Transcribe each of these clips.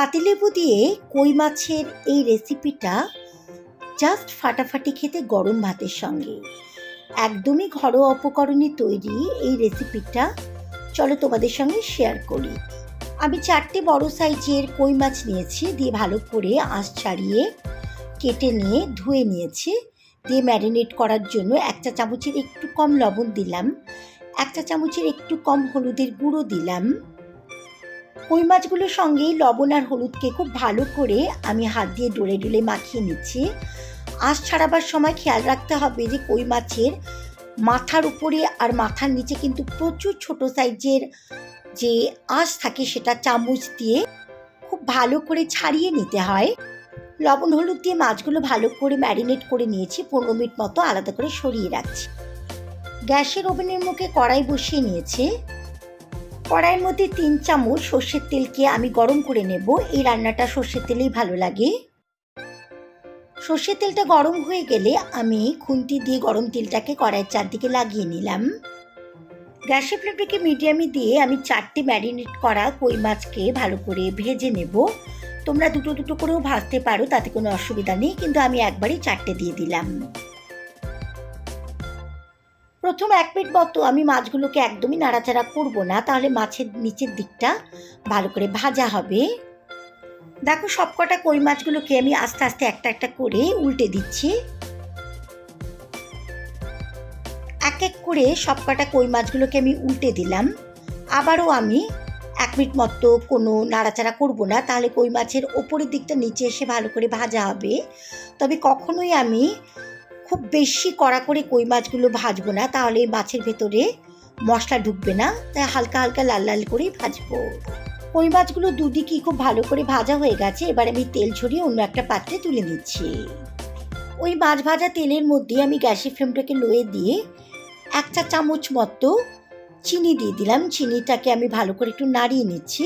পাতিলেবু দিয়ে কই মাছের এই রেসিপিটা জাস্ট ফাটাফাটি খেতে গরম ভাতের সঙ্গে। একদমই ঘরোয়া উপকরণে তৈরি এই রেসিপিটা চলো তোমাদের সঙ্গে শেয়ার করি। আমি চারটে বড় সাইজের কই মাছ নিয়েছি, দিয়ে ভালো করে আঁশ ছাড়িয়ে কেটে নিয়ে ধুয়ে নিয়েছি। দিয়ে ম্যারিনেট করার জন্য একটা চামচের একটু কম লবণ দিলাম। একটা চামচের একটু কম হলুদের গুঁড়ো দিলাম। কই মাছগুলোর সঙ্গে লবণ আর হলুদকে খুব ভালো করে আমি হাত দিয়ে ডলে ডলে মাখিয়ে নিচ্ছি। আঁশ ছাড়াবার সময় খেয়াল রাখতে হবে যে কই মাছের মাথার উপরে আর মাথার নিচে কিন্তু প্রচুর ছোট সাইজের যে আঁশ থাকে সেটা চামচ দিয়ে খুব ভালো করে ছাড়িয়ে নিতে হয়। লবণ হলুদ দিয়ে মাছগুলো ভালো করে ম্যারিনেট করে নিয়েছি, পনেরো মিনিট মতো আলাদা করে সরিয়ে রাখছি। গ্যাসের ওভেনের মুখে কড়াই বসিয়ে নিয়েছি। কড়াইয়ের মধ্যে তিন চামচ সর্ষের তেলকে আমি গরম করে নেব। এই রান্নাটা সর্ষের তেলেই ভালো লাগে। সর্ষের তেলটা গরম হয়ে গেলে আমি খুন্তি দিয়ে গরম তেলটাকে কড়াইয়ের চারদিকে লাগিয়ে নিলাম। গ্যাসের ফ্লেমটাকে মিডিয়ামে দিয়ে আমি চারটে ম্যারিনেট করা কই মাছকে ভালো করে ভেজে নেব। তোমরা দুটো দুটো করেও ভাজতে পারো, তাতে কোনো অসুবিধা নেই, কিন্তু আমি একবারই চারটে দিয়ে দিলাম। প্রথম এক মিনিট মতো আমি মাছগুলোকে একদমই নাড়াচাড়া করব না, তাহলে মাছের নিচের দিকটা ভালো করে ভাজা হবে। দেখো সবকটা কই মাছগুলোকে আমি আস্তে আস্তে একটা একটা করে উল্টে দিচ্ছি। এক এক করে সবকটা কই মাছগুলোকে আমি উল্টে দিলাম। আবারও আমি এক মিনিট মতো কোনো নাড়াচাড়া করব না, তাহলে কই মাছের ওপরের দিকটা নিচে এসে ভালো করে ভাজা হবে। তবে কখনোই আমি খুব বেশি কড়া করে কই মাছগুলো ভাজবো না, তাহলে মাছের ভেতরে মশলা ঢুকবে না, তাই হালকা হালকা লাল লাল করে ভাজবো। কই মাছগুলো দুদিকই খুব ভালো করে ভাজা হয়ে গেছে, এবার আমি তেল ছড়িয়ে অন্য একটা পাত্রে তুলে নিচ্ছি। ওই মাছ ভাজা তেলের মধ্যে আমি গ্যাসের ফ্লেমটাকে লোয়ে দিয়ে এক চা চামচ মতো চিনি দিয়ে দিলাম, চিনিটাকে আমি ভালো করে একটু নাড়িয়ে নিচ্ছি।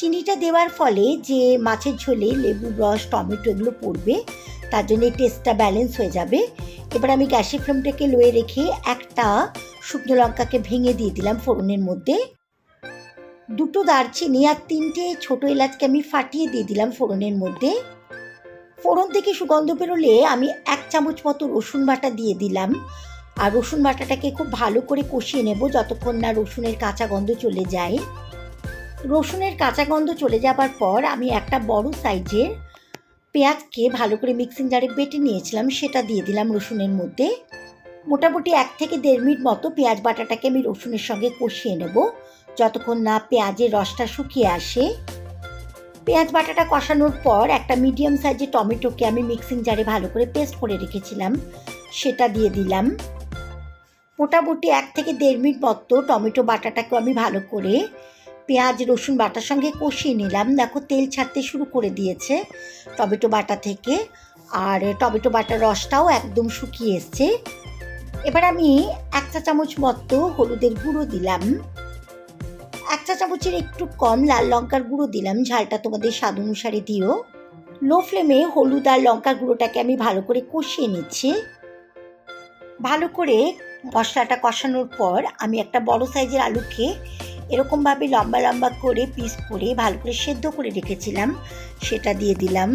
চিনিটা দেওয়ার ফলে যে মাছের ঝোলে লেবুর রস, টমেটো এগুলো পড়বে, তার জন্য টেস্টটা ব্যালেন্স হয়ে যাবে। এবার আমি গ্যাসের ফ্লেমটাকে লোয়ে রেখে একটা শুকনো লঙ্কাকে ভেঙে দিয়ে দিলাম ফোড়নের মধ্যে। দুটো দারচিনি আর তিনটে ছোটো এলাচকে আমি ফাটিয়ে দিয়ে দিলাম ফোড়নের মধ্যে। ফোড়ন থেকে সুগন্ধ বেরোলে আমি এক চামচ মতো রসুন বাটা দিয়ে দিলাম। আর রসুন বাটাটাকে খুব ভালো করে কষিয়ে নেব যতক্ষণ না রসুনের কাঁচা গন্ধ চলে যায়। রসুনের কাঁচা গন্ধ চলে যাবার পর আমি একটা বড় সাইজের পেঁয়াজকে ভালো করে মিক্সিং জারে বেটে নিয়েছিলাম, সেটা দিয়ে দিলাম রসুনের মধ্যে। মোটামুটি এক থেকে দেড় মিনিট মতো পেঁয়াজ বাটাটাকে আমি রসুনের সঙ্গে কষিয়ে নেব, যতক্ষণ না পেঁয়াজের রসটা শুকিয়ে আসে। পেঁয়াজ বাটাটা কষানোর পর একটা মিডিয়াম সাইজের টমেটোকে আমি মিক্সিং জারে ভালো করে পেস্ট করে রেখেছিলাম, সেটা দিয়ে দিলাম। মোটামুটি এক থেকে দেড় মিনিট মতো টমেটো বাটাটাকেও আমি ভালো করে পেঁয়াজ, রসুন বাটার সঙ্গে কষিয়ে নিলাম। দেখো, তেল ছাড়তে শুরু করে দিয়েছে টমেটো বাটা থেকে। আর টমেটো বাটার রসটাও একদম শুকিয়ে এসছে। এবার আমি এক চা চামচ মতো হলুদের গুঁড়ো দিলাম। এক চা চামচের একটু কম লাল লঙ্কার গুঁড়ো দিলাম। ঝালটা তোমাদের স্বাদ অনুসারে দিও। লো ফ্লেমে হলুদ আর লঙ্কার গুঁড়োটাকে আমি ভালো করে কষিয়ে নিচ্ছি। ভালো করে মশলাটা কষানোর পর আমি একটা বড় সাইজের আলুকে এরকমভাবে লম্বা লম্বা করে পিস করে ভালো করে সেদ্ধ করে রেখেছিলাম, সেটা দিয়ে দিলাম।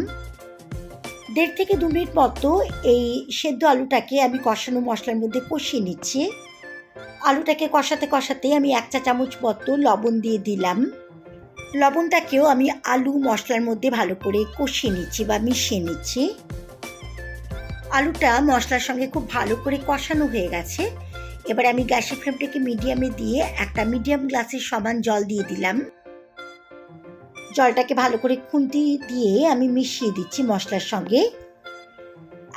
দেড় থেকে দু মিনিট মতো এই সেদ্ধ আলুটাকে আমি কষানো মশলার মধ্যে কষিয়ে নিচ্ছি। আলুটাকে কষাতে কষাতে আমি এক চা চামচ মতো লবণ দিয়ে দিলাম। লবণটাকেও আমি আলু মশলার মধ্যে ভালো করে কষিয়ে নিচ্ছি বা মিশিয়ে নিচ্ছি। আলুটা মশলার সঙ্গে খুব ভালো করে কষানো হয়ে গেছে। এবার আমি গ্যাসের ফ্লেমটাকে মিডিয়ামে দিয়ে একটা মিডিয়াম গ্লাসের সমান জল দিয়ে দিলাম। জলটাকে ভালো করে খুন্তি দিয়ে আমি মিশিয়ে দিচ্ছি মশলার সঙ্গে।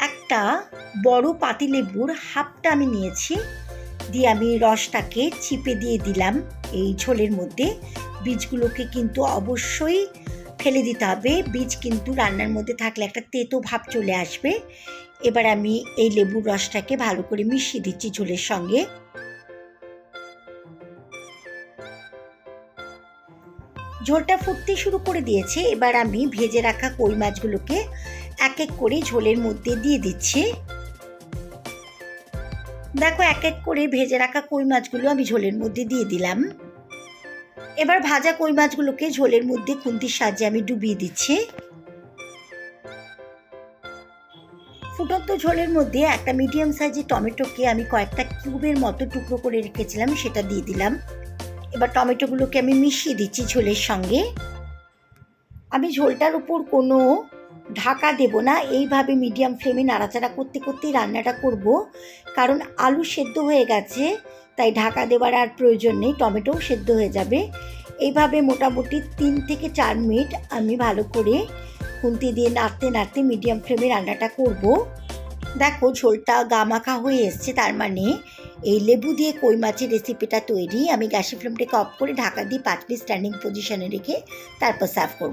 একটা বড় পাতিলেবুর হাফটা আমি নিয়েছি। দিয়ে আমি রসটাকে চিপে দিয়ে দিলাম এই ঝোলের মধ্যে। বীজগুলোকে কিন্তু অবশ্যই ফেলে দিতে হবে। বীজ কিন্তু রান্নার মধ্যে থাকলে একটা তেতো ভাব চলে আসবে। এবার আমি এই লেবুর রসটাকে ভালো করে মিশিয়ে দিচ্ছি ঝোলের সঙ্গে। ঝোলটা ফুটতে শুরু করে দিয়েছে। এবার আমি ভেজে রাখা কই মাছগুলোকে এক এক করে ঝোলের মধ্যে দিয়ে দিচ্ছি। দেখো এক এক করে ভেজে রাখা কই মাছগুলো আমি ঝোলের মধ্যে দিয়ে দিলাম। এবার ভাজা কই মাছগুলোকে ঝোলের মধ্যে খুন্তির সাহায্যে আমি ডুবিয়ে দিচ্ছি। ফুটন্ত ঝোলের মধ্যে একটা মিডিয়াম সাইজের টমেটোকে আমি কয়েকটা কিউবের মতো টুকরো করে রেখেছিলাম, সেটা দিয়ে দিলাম। এবার টমেটোগুলোকে আমি মিশিয়ে দিচ্ছি ঝোলের সঙ্গে। আমি ঝোলটার উপর কোনো ঢাকা দেব না, এইভাবে মিডিয়াম ফ্লেমে নাড়াচাড়া করতে করতেই রান্নাটা করব। কারণ আলু সেদ্ধ হয়ে গেছে তাই ঢাকা দেওয়ার আর প্রয়োজন নেই টমেটোও সেদ্ধ হয়ে যাবে। এইভাবে মোটামুটি তিন থেকে চার মিনিট আমি ভালো করে খুন্তি দিয়ে নাড়তে নাড়তে মিডিয়াম ফ্লেমে রান্নাটা করব। দেখো ঝোলটা গামাখা হয়ে এসছে, তার মানে এই লেবু দিয়ে কই মাছের রেসিপিটা তৈরি, আমি গ্যাসের ফ্লেমটাকে অফ করে ঢাকা দিয়ে পাঁচ মিনিট স্ট্যান্ডিং পজিশনে রেখে তারপর সার্ভ করব।